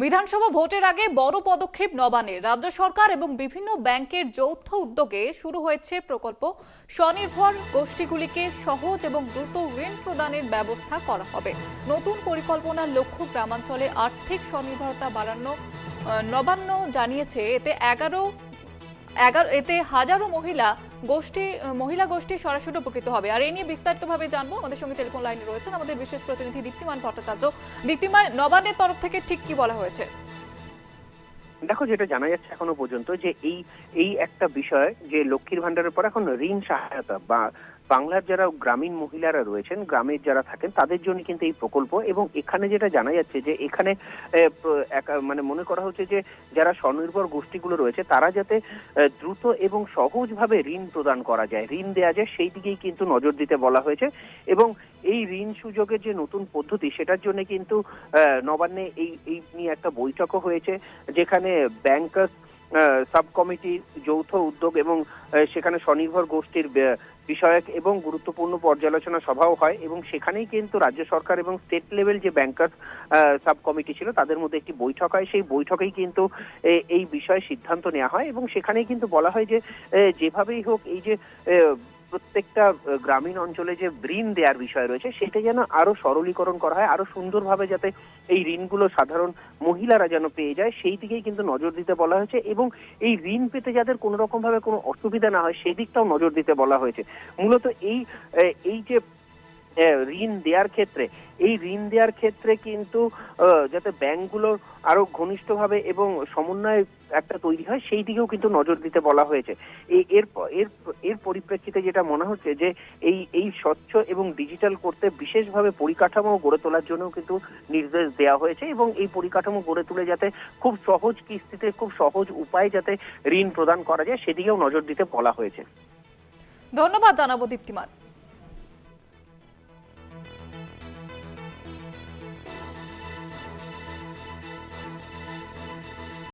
বিধানসভা ভোটের আগে বড় পদক্ষেপ নবানে রাজ্য সরকার এবং বিভিন্ন ব্যাংকের যৌথ উদ্যোগে শুরু হয়েছে প্রকল্প। স্বনির্ভর গোষ্ঠীগুলিকে সহজ এবং দ্রুত ঋণ প্রদানের ব্যবস্থা করা হবে। নতুন পরিকল্পনার লক্ষ্য গ্রামাঞ্চলে আর্থিক স্বনির্ভরতা বাড়ানো নবান্ন জানিয়েছে। এতে এগারো এগারো, এতে হাজারো মহিলা গোষ্ঠী মহিলা গোষ্ঠী সরাসরি উপকৃত হবে। আর এই নিয়ে বিস্তারিতভাবে জানব। আমাদের সঙ্গে টেলিফোন লাইনে রয়েছেন আমাদের বিশেষ প্রতিনিধি দীপ্তিমান ভট্টাচার্য। দীপ্তিমান, নবান্নের তরফ থেকে ঠিক কি বলা হয়েছে? দেখো, যেটা জানা যাচ্ছে এখনও পর্যন্ত যে এই এই একটা বিষয় যে লক্ষ্মীর ভান্ডারের পর এখন ঋণ সহায়তা বা বাংলার যারা গ্রামীণ মহিলারা রয়েছেন, গ্রামের যারা থাকেন, তাদের জন্য কিন্তু এই প্রকল্প এবং এখানে যেটা জানা যাচ্ছে যে এখানে মানে মনে করা হচ্ছে যে যারা স্বনির্ভর গোষ্ঠীগুলো রয়েছে, তারা যাতে দ্রুত এবং সহজভাবে ঋণ প্রদান করা যায়। ঋণ দেওয়া যায়, সেই দিকেই কিন্তু নজর দিতে বলা হয়েছে এবং এই ঋণ সুযোগের যে নতুন পদ্ধতি, সেটার জন্য কিন্তু নবান্নে এই এই নিয়ে একটা বৈঠকও হয়েছে, যেখানে ব্যাংকার্স সাব কমিটি যৌথ উদ্যোগ এবং সেখানে স্বনির্ভর গোষ্ঠীর বিষয়ক এবং গুরুত্বপূর্ণ পর্যালোচনা সভাও হয় এবং সেখানেই কিন্তু রাজ্য সরকার এবং স্টেট লেভেল যে ব্যাংকার্স সাব কমিটি ছিল, তাদের মধ্যে একটি বৈঠক হয়। সেই বৈঠকেই কিন্তু এই বিষয়ে সিদ্ধান্ত নেওয়া হয় এবং সেখানেই কিন্তু বলা হয় যে যেভাবেই হোক এই যে প্রত্যেকটা গ্রামীণ অঞ্চলে যে ঋণ দেওয়ার বিষয় রয়েছে, সেটা যেন আরও সরলীকরণ করা হয়, আরও সুন্দরভাবে যাতে এই ঋণগুলো সাধারণ মহিলারা যেন পেয়ে যায়, সেই দিকেই কিন্তু নজর দিতে বলা হয়েছে এবং এই ঋণ পেতে যাদের কোনো রকম ভাবে কোনো অসুবিধা না হয় সেই দিকটাও নজর দিতে বলা হয়েছে। মূলত এই এই যে ঋণ দেওয়ার ক্ষেত্রে। এই ঋণ দেওয়ার ক্ষেত্রে কিন্তু যাতে ব্যাংকগুলোর আরও ঘনিষ্ঠভাবে এবং সমন্বয় একটা তৈরি হয়, সেই দিকেও কিন্তু নজর দিতে বলা হয়েছে। এর এর এর পরিপ্রেক্ষিতে যেটা মনে হচ্ছে যে, এই এই স্বচ্ছ এবং ডিজিটাল করতে বিশেষভাবে পরিকাঠামো গড়ে তোলার জন্য কিন্তু নির্দেশ দেওয়া হয়েছে এবং এই পরিকাঠামো গড়ে তুলে যাতে খুব সহজ কিস্তিতে, খুব সহজ উপায়ে যাতে ঋণ প্রদান করা যায়, সেদিকেও নজর দিতে বলা হয়েছে। ধন্যবাদ জানাব দীপ্তিমান।